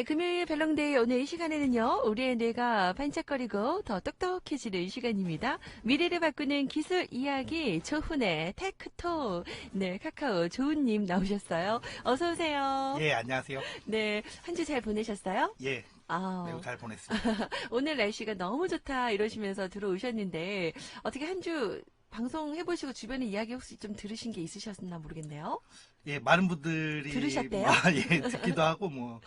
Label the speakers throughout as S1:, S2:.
S1: 네, 금요일 별롱데이 오늘 이 시간에는요, 우리의 뇌가 반짝거리고 더 똑똑해지는 시간입니다. 미래를 바꾸는 기술 이야기, 조훈의 테크톡. 네, 카카오 조훈님 나오셨어요. 어서오세요.
S2: 예, 안녕하세요.
S1: 네, 한 주 잘 보내셨어요?
S2: 예,
S1: 아,
S2: 매우 잘 보냈습니다.
S1: 오늘 날씨가 너무 좋다 이러시면서 들어오셨는데, 어떻게 한 주 방송 해보시고 주변에 이야기 혹시 좀 들으신 게 있으셨나 모르겠네요.
S2: 예, 많은 분들이
S1: 들으셨대요?
S2: 뭐, 예, 듣기도 하고 뭐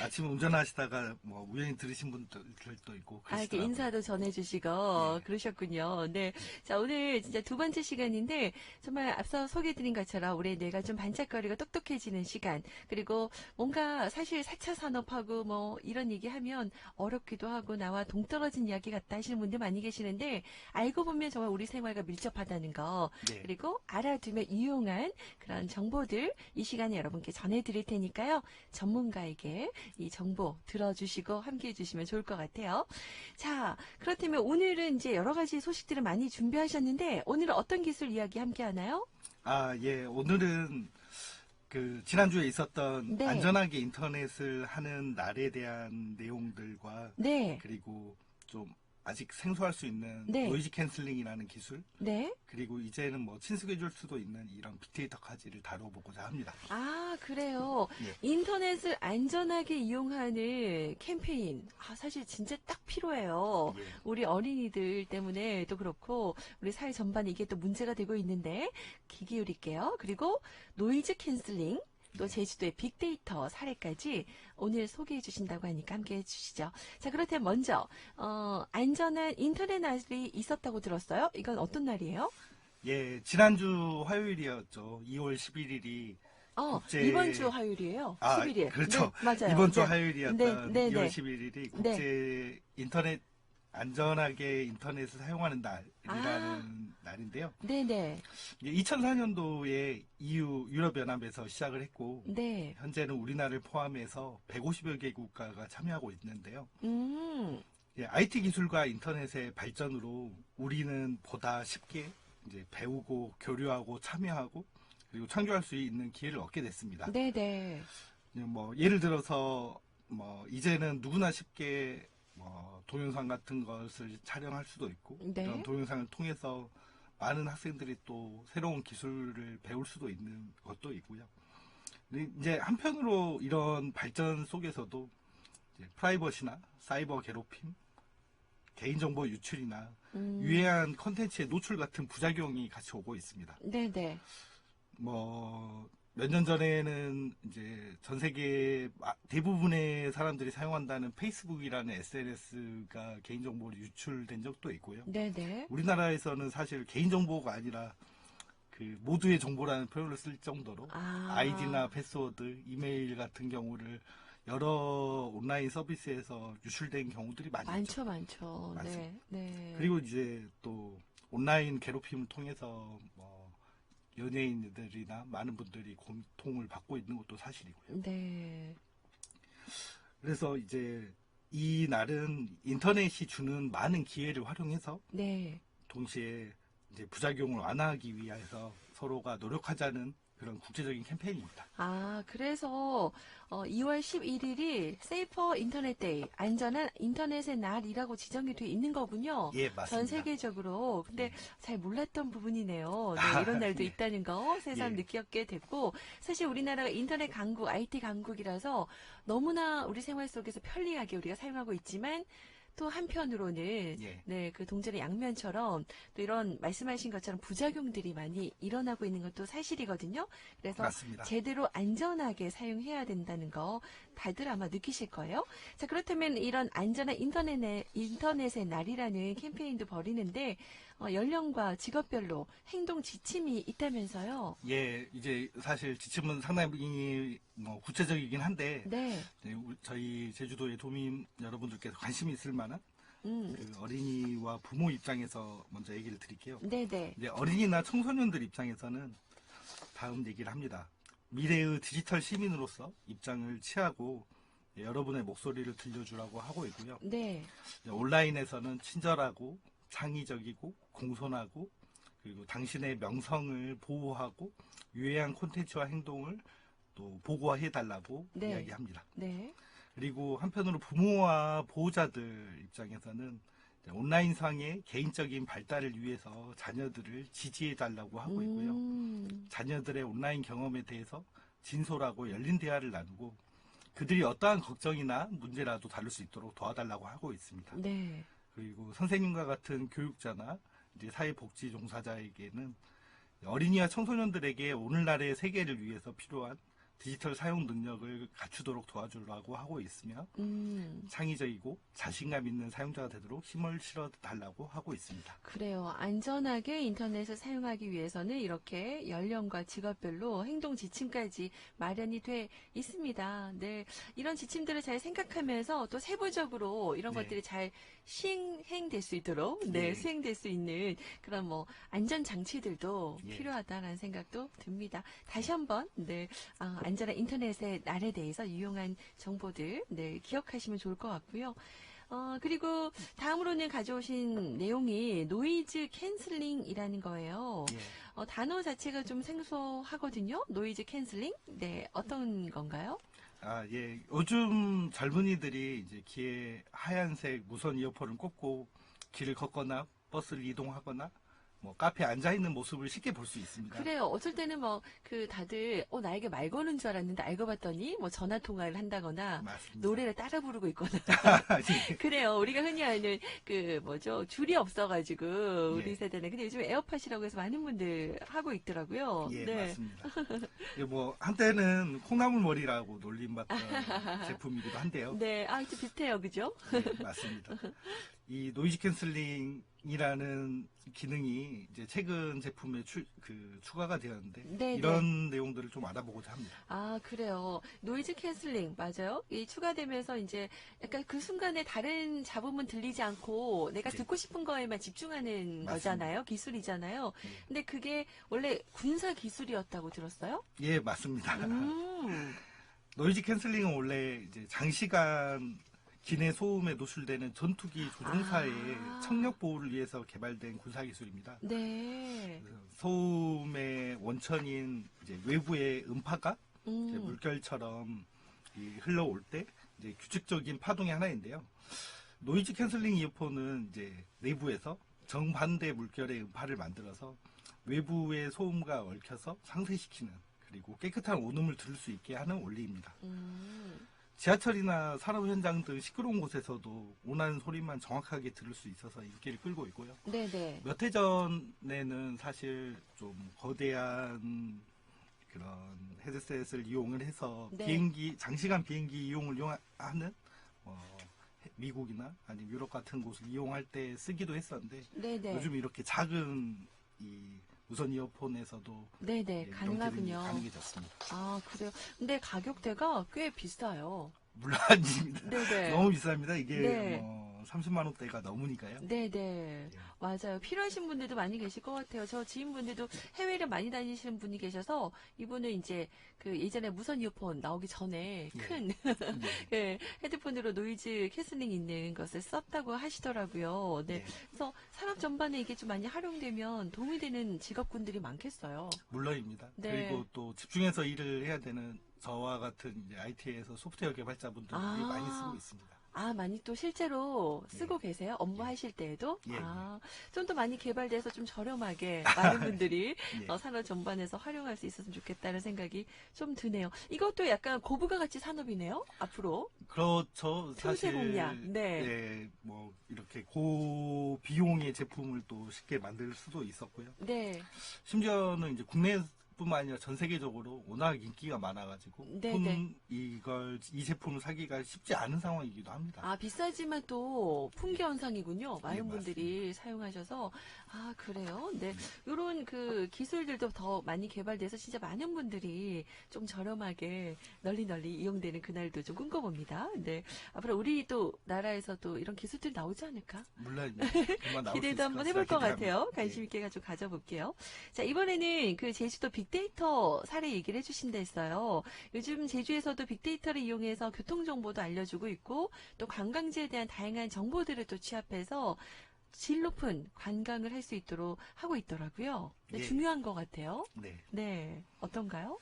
S2: 아침에 운전하시다가 뭐 우연히 들으신 분들도 있고
S1: 아, 이렇게
S2: 그러시더라고요.
S1: 인사도 전해주시고,
S2: 네.
S1: 그러셨군요. 네. 자, 오늘 진짜 두 번째 시간인데, 정말 앞서 소개해드린 것처럼 우리 뇌가 좀 반짝거리고 똑똑해지는 시간, 그리고 뭔가 사실 4차 산업하고 뭐 이런 얘기 하면 어렵기도 하고 나와 동떨어진 이야기 같다 하시는 분들 많이 계시는데, 알고 보면 정말 우리 생활과 밀접하다는 거,
S2: 예,
S1: 그리고 알아두면 유용한 그런 정 보들 이 시간에 여러분께 전해드릴 테니까요. 전문가에게 이 정보 들어주시고 함께 해 주시면 좋을 것 같아요. 자, 그렇다면 오늘은 이제 여러 가지 소식들을 많이 준비하셨는데 오늘은 어떤 기술 이야기 함께 하나요?
S2: 아, 예, 오늘은 그 지난주에 있었던
S1: 네.
S2: 안전하게 인터넷을 하는 날에 대한 내용들과
S1: 네,
S2: 그리고 좀 아직 생소할 수 있는
S1: 네.
S2: 노이즈 캔슬링이라는 기술
S1: 네.
S2: 그리고 이제는 뭐 친숙해질 수도 있는 이런 빅데이터까지를 다뤄보고자 합니다.
S1: 아, 그래요.
S2: 예.
S1: 인터넷을 안전하게 이용하는 캠페인. 아, 사실 진짜 딱 필요해요.
S2: 예.
S1: 우리 어린이들 때문에 또 그렇고 우리 사회 전반에 이게 또 문제가 되고 있는데 귀 기울일게요. 그리고 노이즈 캔슬링 또 제주도의 빅데이터 사례까지 오늘 소개해 주신다고 하니까 함께 해 주시죠. 자, 그렇다면 먼저 어, 안전한 인터넷 날이 있었다고 들었어요. 이건 어떤 날이에요?
S2: 예, 지난주 화요일이었죠. 2월 11일이
S1: 어,
S2: 국제-
S1: 이번 주 화요일이에요.
S2: 아,
S1: 11일.
S2: 그렇죠.
S1: 네, 맞아요.
S2: 이번 주
S1: 네.
S2: 화요일이었던
S1: 네, 네,
S2: 2월
S1: 네.
S2: 11일이 국제 인터넷 안전하게 인터넷을 사용하는 날이라는 날인데요.
S1: 네네.
S2: 2004년도에 EU 유럽연합에서 시작을 했고
S1: 네.
S2: 현재는 우리나라를 포함해서 150여 개 국가가 참여하고 있는데요.
S1: 음.
S2: 예, IT 기술과 인터넷의 발전으로 우리는 보다 쉽게 이제 배우고 교류하고 참여하고 그리고 창조할 수 있는 기회를 얻게 됐습니다.
S1: 네네.
S2: 예, 뭐 예를 들어서 뭐 이제는 누구나 쉽게 뭐 동영상 같은 것을 촬영할 수도 있고
S1: 네.
S2: 이런 동영상을 통해서 많은 학생들이 또 새로운 기술을 배울 수도 있는 것도 있고요. 이제 한편으로 이런 발전 속에서도 프라이버시나 사이버 괴롭힘, 개인정보 유출이나
S1: 음.
S2: 유해한 컨텐츠의 노출 같은 부작용이 같이 오고 있습니다.
S1: 네네.
S2: 뭐, 몇 년 전에는 이제 전 세계 마- 대부분의 사람들이 사용한다는 페이스북이라는 SNS가 개인정보로 유출된 적도 있고요.
S1: 네네.
S2: 우리나라에서는 사실 개인정보가 아니라 그 모두의 정보라는 표현을 쓸 정도로
S1: 아.
S2: 아이디나 패스워드, 이메일 같은 경우를 여러 온라인 서비스에서 유출된 경우들이 많이.
S1: 많죠, 많죠. 네.
S2: 많습니다.
S1: 네.
S2: 그리고 이제 또 온라인 괴롭힘을 통해서 뭐 연예인들이나 많은 분들이 고통을 받고 있는 것도 사실이고요.
S1: 네.
S2: 그래서 이제 이 날은 인터넷이 주는 많은 기회를 활용해서
S1: 네.
S2: 동시에 이제 부작용을 완화하기 위해서 서로가 노력하자는 그런 국제적인 캠페인입니다.
S1: 아, 그래서 어, 2월 11일이 세이퍼 인터넷 데이, 안전한 인터넷의 날이라고 지정이 돼 있는 거군요.
S2: 예, 맞습니다.
S1: 전 세계적으로. 근데 잘 몰랐던 부분이네요. 네,
S2: 아,
S1: 이런 날도
S2: 예.
S1: 있다는 거 새삼
S2: 예.
S1: 느꼈게 됐고 사실 우리나라가 인터넷 강국, IT 강국이라서 너무나 우리 생활 속에서 편리하게 우리가 사용하고 있지만 또 한편으로는
S2: 예.
S1: 네, 그 동전의 양면처럼 또 이런 말씀하신 것처럼 부작용들이 많이 일어나고 있는 것도 사실이거든요. 그래서
S2: 맞습니다.
S1: 제대로 안전하게 사용해야 된다는 거 다들 아마 느끼실 거예요. 자, 그렇다면 이런 안전한 인터넷의, 인터넷의 날이라는 캠페인도 벌이는데, 어, 연령과 직업별로 행동 지침이 있다면서요?
S2: 예, 이제 사실 지침은 상당히 뭐 구체적이긴 한데
S1: 네.
S2: 네, 우- 저희 제주도의 도민 여러분들께서 관심 있을 만한
S1: 음,
S2: 그 어린이와 부모 입장에서 먼저 얘기를 드릴게요.
S1: 네네.
S2: 이제 어린이나 청소년들 입장에서는 다음 얘기를 합니다. 미래의 디지털 시민으로서 입장을 취하고 예, 여러분의 목소리를 들려주라고 하고 있고요.
S1: 네.
S2: 온라인에서는 친절하고 창의적이고 공손하고 그리고 당신의 명성을 보호하고 유해한 콘텐츠와 행동을 또 보고해 달라고
S1: 네.
S2: 이야기합니다.
S1: 네.
S2: 그리고 한편으로 부모와 보호자들 입장에서는 온라인상의 개인적인 발달을 위해서 자녀들을 지지해 달라고 하고 있고요.
S1: 음,
S2: 자녀들의 온라인 경험에 대해서 진솔하고 열린 대화를 나누고 그들이 어떠한 걱정이나 문제라도 다룰 수 있도록 도와달라고 하고 있습니다.
S1: 네.
S2: 그리고 선생님과 같은 교육자나 이제 사회복지 종사자에게는 어린이와 청소년들에게 오늘날의 세계를 위해서 필요한 디지털 사용 능력을 갖추도록 도와주려고 하고 있으며
S1: 음.
S2: 창의적이고 자신감 있는 사용자가 되도록 힘을 실어 달라고 하고 있습니다.
S1: 그래요. 안전하게 인터넷을 사용하기 위해서는 이렇게 연령과 직업별로 행동 지침까지 마련이 돼 있습니다. 네. 이런 지침들을 잘 생각하면서 또 세부적으로 이런
S2: 네.
S1: 것들이 잘 시행될 수 있도록 네,
S2: 네.
S1: 수행될 수 있는 그런 뭐 안전 장치들도
S2: 예.
S1: 필요하다라는 생각도 듭니다. 다시 한번 네. 아, 안전한 인터넷의 날에 대해서 유용한 정보들 네, 기억하시면 좋을 것 같고요. 어, 그리고 다음으로는 가져오신 내용이 노이즈 캔슬링이라는 거예요.
S2: 예.
S1: 어, 단어 자체가 좀 생소하거든요. 노이즈 캔슬링? 네, 어떤 건가요?
S2: 아, 예. 요즘 젊은이들이 이제 귀에 하얀색 무선 이어폰을 꽂고 길을 걷거나 버스를 이동하거나 뭐 카페에 앉아 있는 모습을 쉽게 볼 수 있습니다.
S1: 그래요. 어쩔 때는 뭐, 그 다들, 어, 나에게 말 거는 줄 알았는데 알고 봤더니 뭐 전화 통화를 한다거나
S2: 맞습니다.
S1: 노래를 따라 부르고 있거나.
S2: 예.
S1: 그래요. 우리가 흔히 아는 그 뭐죠 줄이 없어가지고 우리
S2: 예.
S1: 세대는 근데 요즘 에어팟이라고 해서 많은 분들 하고 있더라고요.
S2: 예,
S1: 네.
S2: 맞습니다. 예, 뭐 한때는 콩나물 머리라고 놀림받던 제품이기도 한데요.
S1: 네, 아, 좀 비슷해요, 그죠?
S2: 네, 맞습니다. 이 노이즈 캔슬링 이라는 기능이 이제 최근 제품에 추, 그 추가가 되었는데
S1: 네,
S2: 이런 내용들을 좀 알아보고자 합니다.
S1: 아, 그래요. 노이즈 캔슬링, 맞아요. 이 추가되면서 이제 약간 그 순간에 다른 잡음은 들리지 않고 내가
S2: 네.
S1: 듣고 싶은 거에만 집중하는
S2: 맞습니다.
S1: 거잖아요. 기술이잖아요.
S2: 네.
S1: 근데 그게 원래 군사 기술이었다고 들었어요?
S2: 예, 맞습니다.
S1: 음,
S2: 노이즈 캔슬링은 원래 이제 장시간 기내 소음에 노출되는 전투기 조종사의
S1: 아.
S2: 청력 보호를 위해서 개발된 군사 기술입니다.
S1: 네.
S2: 소음의 원천인 이제 외부의 음파가 이제
S1: 음,
S2: 물결처럼 이 흘러올 때 이제 규칙적인 파동의 하나인데요. 노이즈 캔슬링 이어폰은 이제 내부에서 정반대 물결의 음파를 만들어서 외부의 소음과 얽혀서 상쇄시키는 그리고 깨끗한 온음을 들을 수 있게 하는 원리입니다.
S1: 음.
S2: 지하철이나 산업 현장 등 시끄러운 곳에서도 원하는 소리만 정확하게 들을 수 있어서 인기를 끌고 있고요.
S1: 네네.
S2: 몇 해 전에는 사실 좀 거대한 그런 헤드셋을 이용을 해서
S1: 네.
S2: 비행기 장시간 비행기 이용을 이용하는 어, 미국이나 아니면 유럽 같은 곳을 이용할 때 쓰기도 했었는데
S1: 네네.
S2: 요즘 이렇게 작은 이 무선 이어폰에서도
S1: 네네.
S2: 예,
S1: 가능하군요.
S2: 가능해졌습니다.
S1: 아, 그래요. 근데 가격대가 꽤 비싸요.
S2: 물론입니다.
S1: 네네.
S2: 너무 비쌉니다. 이게
S1: 네.
S2: 뭐 30만 원대가 넘으니까요.
S1: 네네.
S2: 예.
S1: 맞아요. 필요하신 분들도 많이 계실 것 같아요. 저 지인분들도 해외를 많이 다니시는 분이 계셔서 이분은 이제 그 예전에 무선 이어폰 나오기 전에
S2: 예.
S1: 큰
S2: 네.
S1: 예, 헤드폰으로 노이즈 캐슬링 있는 것을 썼다고 하시더라고요. 네.
S2: 네.
S1: 그래서 산업 전반에 이게 좀 많이 활용되면 도움이 되는 직업군들이 많겠어요.
S2: 물론입니다.
S1: 네.
S2: 그리고 또 집중해서 일을 해야 되는 저와 같은 이제 IT에서 소프트웨어 개발자분들이
S1: 아.
S2: 많이 쓰고 있습니다.
S1: 아, 많이 또 실제로 쓰고 계세요? 업무하실 때에도?
S2: 예, 예.
S1: 아, 좀 더 많이 개발돼서 좀 저렴하게 많은 분들이
S2: 예.
S1: 어, 산업 전반에서 활용할 수 있었으면 좋겠다는 생각이 좀 드네요. 이것도 약간 고부가 가치 산업이네요, 앞으로.
S2: 그렇죠. 사실
S1: 공략, 네.
S2: 네, 뭐 이렇게 고 비용의 제품을 또 쉽게 만들 수도 있었고요.
S1: 네.
S2: 심지어는 이제 국내 뿐만 아니라 전 세계적으로 워낙 인기가 많아가지고
S1: 네,
S2: 폰
S1: 네.
S2: 이걸 이 제품을 사기가 쉽지 않은 상황이기도 합니다.
S1: 아, 비싸지만 또 풍기 현상이군요. 많은
S2: 네,
S1: 분들이 사용하셔서. 아, 그래요? 네. 요런 그 기술들도 더 많이 개발돼서 진짜 많은 분들이 좀 저렴하게 널리 널리 이용되는 그날도 좀 꿈꿔봅니다. 네. 앞으로 우리 또 나라에서도 이런 기술들 나오지 않을까?
S2: 물론
S1: 기대도 한번 해볼 것. 같아요. 관심
S2: 네.
S1: 있게 가지고 가져볼게요. 자, 이번에는 그 제주도 빅데이터 사례 얘기를 해주신다 했어요. 요즘 제주에서도 빅데이터를 이용해서 교통정보도 알려주고 있고, 또 관광지에 대한 다양한 정보들을 또 취합해서 질 높은 관광을 할 수 있도록 하고 있더라고요. 네,
S2: 예.
S1: 중요한 것 같아요.
S2: 네.
S1: 네. 어떤가요?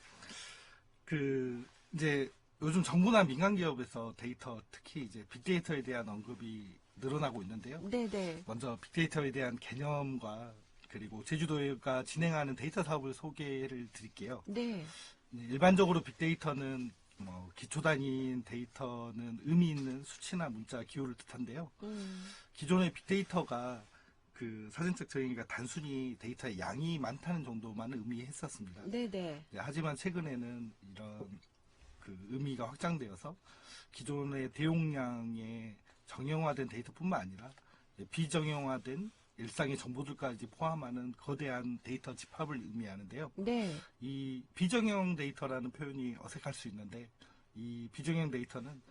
S2: 그 이제 요즘 정부나 민간 기업에서 데이터 특히 이제 빅데이터에 대한 언급이 늘어나고 있는데요.
S1: 네네.
S2: 먼저 빅데이터에 대한 개념과 그리고 제주도가 진행하는 데이터 사업을 소개를 드릴게요.
S1: 네.
S2: 일반적으로 빅데이터는 뭐 기초 단위인 데이터는 의미 있는 수치나 문자, 기호를 뜻한데요.
S1: 음,
S2: 기존의 빅데이터가 그 사전적 정의가 단순히 데이터의 양이 많다는 정도만 의미했었습니다.
S1: 네네.
S2: 네, 하지만 최근에는 이런 그 의미가 확장되어서 기존의 대용량의 정형화된 데이터뿐만 아니라 비정형화된 일상의 정보들까지 포함하는 거대한 데이터 집합을 의미하는데요.
S1: 네.
S2: 이 비정형 데이터라는 표현이 어색할 수 있는데 이 비정형 데이터는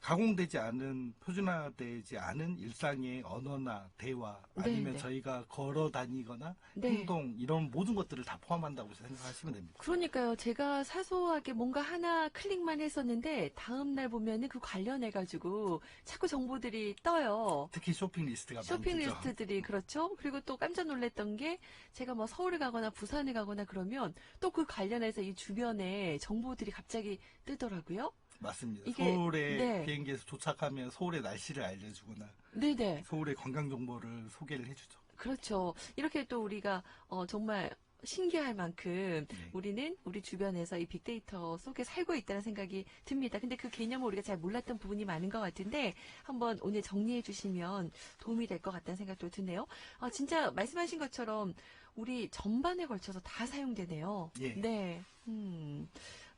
S2: 가공되지 않은 표준화되지 않은 일상의 언어나 대화 아니면
S1: 네, 네.
S2: 저희가 걸어 다니거나
S1: 네.
S2: 행동 이런 모든 것들을 다 포함한다고 생각하시면 됩니다.
S1: 그러니까요. 제가 사소하게 뭔가 하나 클릭만 했었는데 다음 날 보면은 그 관련해 가지고 자꾸 정보들이 떠요.
S2: 특히 쇼핑 리스트가
S1: 쇼핑
S2: 많죠.
S1: 리스트들이 그렇죠. 그리고 또 깜짝 놀랐던 게 제가 뭐 서울을 가거나 부산을 가거나 그러면 또 그 관련해서 이 주변에 정보들이 갑자기 뜨더라고요.
S2: 맞습니다.
S1: 이게-
S2: 서울에
S1: 네.
S2: 비행기에서 도착하면 서울의 날씨를 알려주거나
S1: 네네.
S2: 서울의 관광 정보를 소개를 해주죠.
S1: 그렇죠. 이렇게 또 우리가 어, 정말 신기할 만큼
S2: 네.
S1: 우리는 우리 주변에서 이 빅데이터 속에 살고 있다는 생각이 듭니다. 근데 그 개념을 우리가 잘 몰랐던 부분이 많은 것 같은데 한번 오늘 정리해 주시면 도움이 될 것 같다는 생각도 드네요. 아, 진짜 말씀하신 것처럼 우리 전반에 걸쳐서 다 사용되네요.
S2: 예.
S1: 네. 음.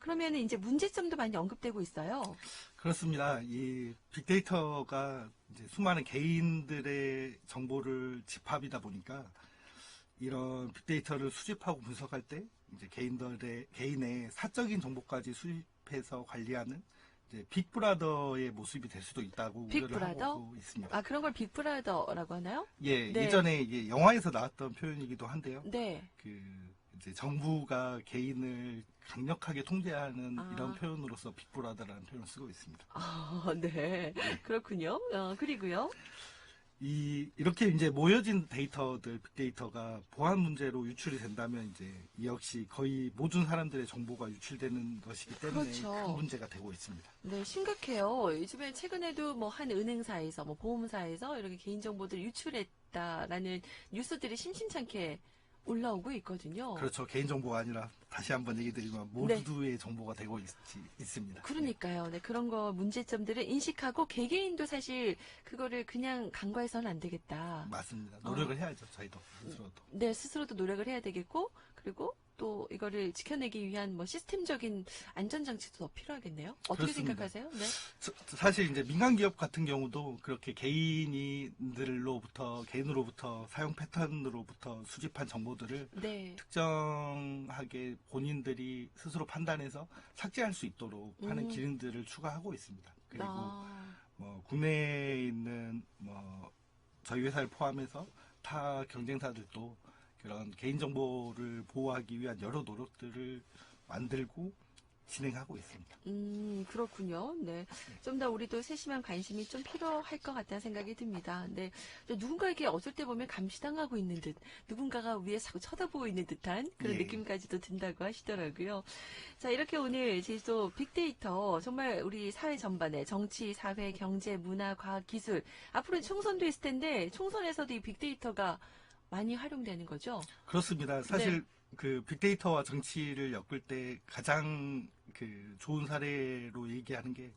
S1: 그러면 이제 문제점도 많이 언급되고 있어요.
S2: 그렇습니다. 이 빅데이터가 이제 수많은 개인들의 정보를 집합이다 보니까 이런 빅데이터를 수집하고 분석할 때 이제 개인들의 개인의 사적인 정보까지 수집해서 관리하는 이제 빅브라더의 모습이 될 수도 있다고 우려를
S1: 빅브라더?
S2: 하고 있습니다.
S1: 아, 그런 걸 빅브라더라고 하나요?
S2: 예,
S1: 네.
S2: 예전에 이게 영화에서 나왔던 표현이기도 한데요.
S1: 네.
S2: 그 이제 정부가 개인을 강력하게 통제하는
S1: 아.
S2: 이런 표현으로서 빅브라더라는 표현을 쓰고 있습니다.
S1: 아, 네. 그렇군요. 어, 그리고요.
S2: 이 이렇게 이제 모여진 데이터들 빅데이터가 보안 문제로 유출이 된다면 이제 이 역시 거의 모든 사람들의 정보가 유출되는 것이기 때문에
S1: 그렇죠.
S2: 큰 문제가 되고 있습니다.
S1: 네, 심각해요. 요즘에 최근에도 뭐 한 은행사에서 뭐 보험사에서 이렇게 개인정보들을 유출했다라는 뉴스들이 심심찮게 올라오고 있거든요.
S2: 그렇죠. 개인 정보가 아니라 다시 한번 얘기 드리면 모두의 정보가 되고 있, 습니다
S1: 네. 그러니까요. 네, 그런 거 문제점들을 인식하고 개개인도 사실 그거를 그냥 간과해서는 안 되겠다.
S2: 맞습니다.
S1: 어.
S2: 노력을 해야죠. 저희도 스스로도.
S1: 네, 스스로도 노력을 해야 되겠고, 그리고 또 이거를 지켜내기 위한 뭐 시스템적인 안전장치도 더 필요하겠네요. 어떻게
S2: 그렇습니다.
S1: 생각하세요? 네.
S2: 서- 사실 이제 민간 기업 같은 경우도 그렇게 개인들로부터 개인으로부터 사용 패턴으로부터 수집한 정보들을
S1: 네.
S2: 특정하게 본인들이 스스로 판단해서 삭제할 수 있도록 하는
S1: 음.
S2: 기능들을 추가하고 있습니다. 그리고
S1: 아,
S2: 뭐 국내에 있는 뭐 저희 회사를 포함해서 타 경쟁사들도 그런 개인 정보를 보호하기 위한 여러 노력들을 만들고 진행하고 있습니다.
S1: 음, 그렇군요. 네. 좀 더 우리도 세심한 관심이 좀 필요할 것 같다는 생각이 듭니다. 네. 저 누군가에게 어쩔 때 보면 감시당하고 있는 듯, 누군가가 위에서 자꾸 쳐다보고 있는 듯한 그런
S2: 예.
S1: 느낌까지도 든다고 하시더라고요. 자, 이렇게 오늘 제주도 빅데이터, 정말 우리 사회 전반에 정치, 사회, 경제, 문화, 과학, 기술, 앞으로 총선도 있을 텐데, 총선에서도 이 빅데이터가 많이 활용되는 거죠?
S2: 그렇습니다. 사실
S1: 네.
S2: 그 빅데이터와 정치를 엮을 때 가장 그 좋은 사례로 얘기하는 게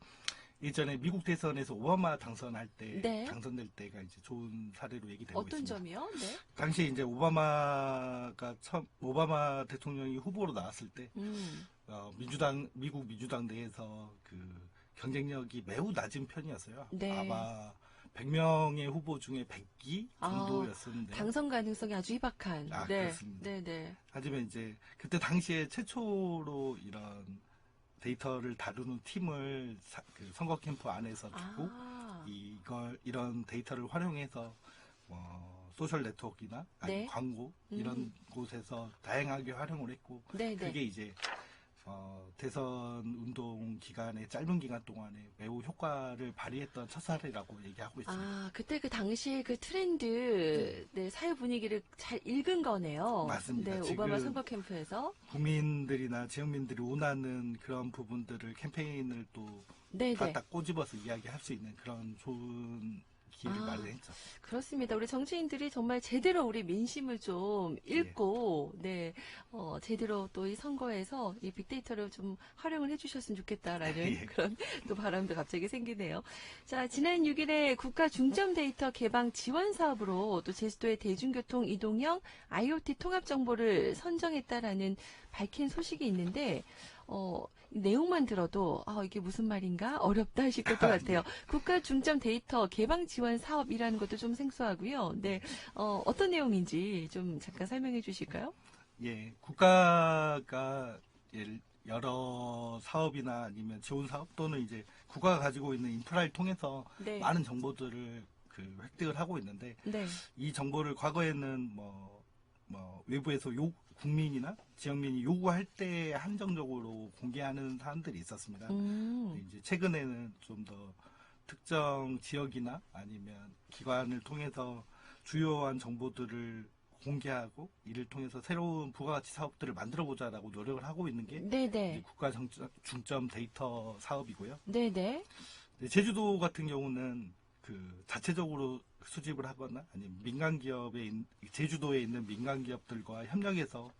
S2: 예전에 미국 대선에서 오바마 당선할 때
S1: 네.
S2: 당선될 때가 이제 좋은 사례로 얘기되고
S1: 어떤
S2: 있습니다.
S1: 점이요? 네.
S2: 당시에 이제 오바마가 처음 오바마 대통령이 후보로 나왔을 때
S1: 음,
S2: 어, 민주당 미국 민주당 내에서 그 경쟁력이 매우 낮은 편이었어요.
S1: 네.
S2: 아마 100명의 후보 중에 100기
S1: 아,
S2: 정도였었는데
S1: 당선 가능성이 아주 희박한.
S2: 네. 아,
S1: 네.
S2: 그렇습니다.
S1: 네, 네.
S2: 하지만 이제 그때 당시에 최초로 이런 데이터를 다루는 팀을 사- 그 선거 캠프 안에서 두고
S1: 아,
S2: 이걸 이런 데이터를 활용해서 뭐 소셜 네트워크나 아니
S1: 네.
S2: 광고
S1: 음.
S2: 이런 곳에서 다양하게 활용을 했고
S1: 네, 네.
S2: 그게 이제 어, 대선 운동 기간에 짧은 기간 동안에 매우 효과를 발휘했던 첫 사례라고 얘기하고 있습니다.
S1: 아, 그때 그 당시에 그 트렌드, 네, 사회 분위기를 잘 읽은 거네요.
S2: 맞습니다.
S1: 네, 오바마 선거 캠프에서.
S2: 국민들이나 지역민들이 원하는 그런 부분들을 캠페인을 또
S1: 네네.
S2: 딱딱 꼬집어서 이야기할 수 있는 그런 좋은 기회를
S1: 아.
S2: 마련했죠.
S1: 그렇습니다. 우리 정치인들이 정말 제대로 우리 민심을 좀 읽고, 네, 어, 제대로 또 이 선거에서 이 빅데이터를 좀 활용을 해주셨으면 좋겠다라는
S2: 예.
S1: 그런 또 바람도 갑자기 생기네요. 자, 지난 6일에 국가 중점 데이터 개방 지원 사업으로 또 제주도의 대중교통 이동형 IoT 통합 정보를 선정했다라는 밝힌 소식이 있는데, 어, 내용만 들어도 아, 이게 무슨 말인가 어렵다 하실 것도 같아요. 국가 중점 데이터 개방 지원 사업이라는 것도 좀 생소하고요. 네, 어, 어떤 내용인지 좀 잠깐 설명해 주실까요?
S2: 예, 국가가 예, 여러 사업이나 아니면 지원 사업 또는 이제 국가가 가지고 있는 인프라를 통해서
S1: 네,
S2: 많은 정보들을 그 획득을 하고 있는데
S1: 네,
S2: 이 정보를 과거에는 뭐, 뭐 외부에서 요 국민이나 지역민이 요구할 때 한정적으로 공개하는 사람들이 있었습니다.
S1: 음,
S2: 이제 최근에는 좀 더 특정 지역이나 아니면 기관을 통해서 주요한 정보들을 공개하고 이를 통해서 새로운 부가가치 사업들을 만들어 보자라고 노력을 하고 있는 게
S1: 네, 네,
S2: 국가 중점 데이터 사업이고요.
S1: 네, 네,
S2: 네, 제주도 같은 경우는 그 자체적으로 수집을 하거나 아니면 민간 기업에 있- 제주도에 있는 민간 기업들과 협력해서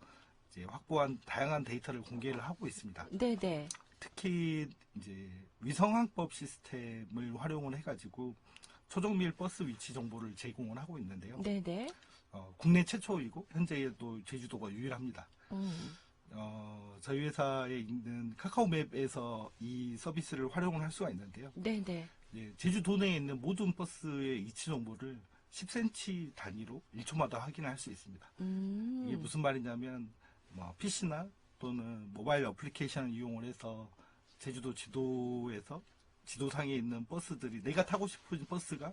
S2: 이제 확보한 다양한 데이터를 공개를 하고 있습니다.
S1: 네, 네,
S2: 특히 이제 위성항법 시스템을 활용을 해가지고 초정밀 버스 위치 정보를 제공을 하고 있는데요.
S1: 네, 네,
S2: 어, 국내 최초이고 현재도 제주도가 유일합니다.
S1: 음,
S2: 어, 저희 회사에 있는 카카오맵에서 이 서비스를 활용을 할 수가 있는데요.
S1: 네, 네,
S2: 예, 제주도 내에 있는 모든 버스의 위치 정보를 10cm 단위로 1초마다 확인을 할수 있습니다.
S1: 음,
S2: 이게 무슨 말이냐면 뭐 PC나 또는 모바일 어플리케이션을 이용을 해서 제주도 지도에서 지도상에 있는 버스들이 내가 타고 싶은 버스가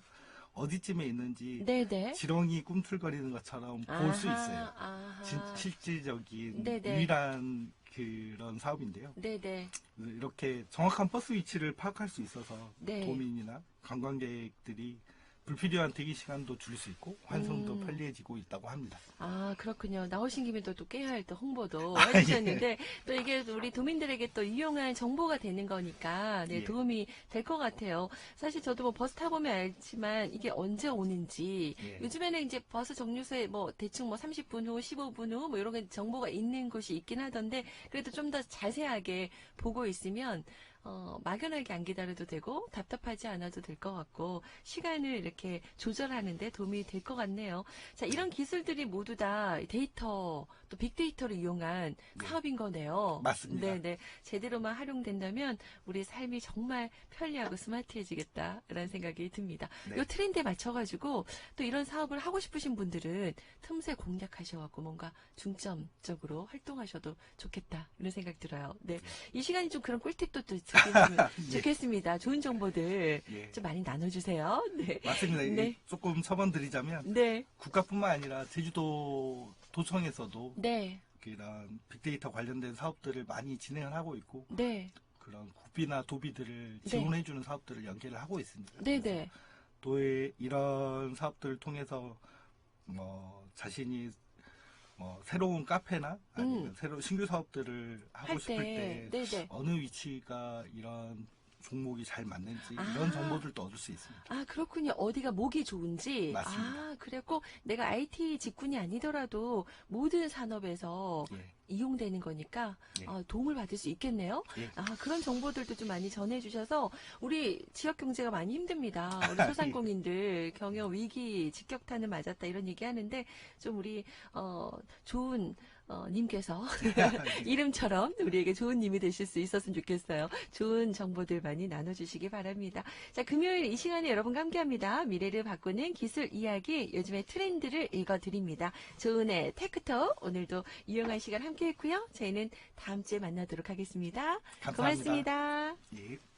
S2: 어디쯤에 있는지
S1: 네, 네,
S2: 지렁이 꿈틀거리는 것처럼 볼 수 있어요.
S1: 아하.
S2: 진- 실질적인
S1: 네네.
S2: 유일한 그런 사업인데요.
S1: 네, 네,
S2: 이렇게 정확한 버스 위치를 파악할 수 있어서
S1: 네.
S2: 도민이나 관광객들이 불필요한 대기 시간도 줄일 수 있고 환송도
S1: 음.
S2: 편리해지고 있다고 합니다.
S1: 아, 그렇군요. 나오신 김에 또, 또 깨야 할또 홍보도
S2: 아,
S1: 해주셨는데, 또 이게 우리 도민들에게 또 유용한 정보가 되는 거니까, 네,
S2: 예.
S1: 도움이 될 것 같아요. 사실 저도 뭐 버스 타보면 알지만, 이게 언제 오는지,
S2: 예.
S1: 요즘에는 이제 버스 정류소에 뭐 대충 뭐 30분 후, 15분 후, 뭐 이런 게 정보가 있는 곳이 있긴 하던데, 그래도 좀 더 자세하게 보고 있으면, 어, 막연하게 안 기다려도 되고 답답하지 않아도 될 것 같고 시간을 이렇게 조절하는데 도움이 될 것 같네요. 자, 이런 기술들이 모두 다 데이터 또 빅데이터를 이용한
S2: 네.
S1: 사업인 거네요.
S2: 맞습니다.
S1: 네, 네. 제대로만 활용된다면 우리 삶이 정말 편리하고 스마트해지겠다라는 생각이 듭니다.
S2: 네.
S1: 이 트렌드에 맞춰가지고 또 이런 사업을 하고 싶으신 분들은 틈새 공략하셔갖고 뭔가 중점적으로 활동하셔도 좋겠다 이런 생각 들어요. 네, 이 시간이 좀 그런 꿀팁도 또 드리면
S2: 예.
S1: 좋겠습니다. 좋은 정보들
S2: 예.
S1: 좀 많이 나눠주세요. 네,
S2: 맞습니다.
S1: 네.
S2: 이 조금 첨언드리자면
S1: 네,
S2: 국가뿐만 아니라 제주도 도청에서도
S1: 네,
S2: 그런 빅데이터 관련된 사업들을 많이 진행을 하고 있고
S1: 네,
S2: 그런 국비나 도비들을
S1: 네.
S2: 지원해주는 사업들을 연계를 하고 있습니다.
S1: 네,
S2: 그래서
S1: 네,
S2: 또의 이런 사업들을 통해서 뭐 자신이 뭐 새로운 카페나 아니면
S1: 음.
S2: 새로운 신규 사업들을 하고
S1: 할
S2: 싶을
S1: 때,
S2: 때
S1: 네, 네.
S2: 어느 위치가 이런 종목이 잘 맞는지
S1: 아.
S2: 이런 정보들도 얻을 수 있습니다.
S1: 아, 그렇군요. 어디가 목이 좋은지.
S2: 맞습니다.
S1: 아, 그랬고, 내가 IT 직군이 아니더라도 모든 산업에서
S2: 예.
S1: 이용되는 거니까
S2: 예.
S1: 어, 도움을 받을 수 있겠네요.
S2: 예.
S1: 아, 그런 정보들도 좀 많이 전해주셔서 우리 지역 경제가 많이 힘듭니다. 우리
S2: 예.
S1: 소상공인들 경영 위기 직격탄을 맞았다 이런 얘기 하는데 좀 우리 어, 좋은 어, 님께서 이름처럼 우리에게 좋은 님이 되실 수 있었으면 좋겠어요. 좋은 정보들 많이 나눠주시기 바랍니다. 자, 금요일 이 시간에 여러분과 함께합니다. 미래를 바꾸는 기술 이야기, 요즘의 트렌드를 읽어드립니다. 조은의 테크톡, 오늘도 유용한 시간 함께했고요. 저희는 다음 주에 만나도록 하겠습니다
S2: 감사합니다.
S1: 고맙습니다.
S2: 예.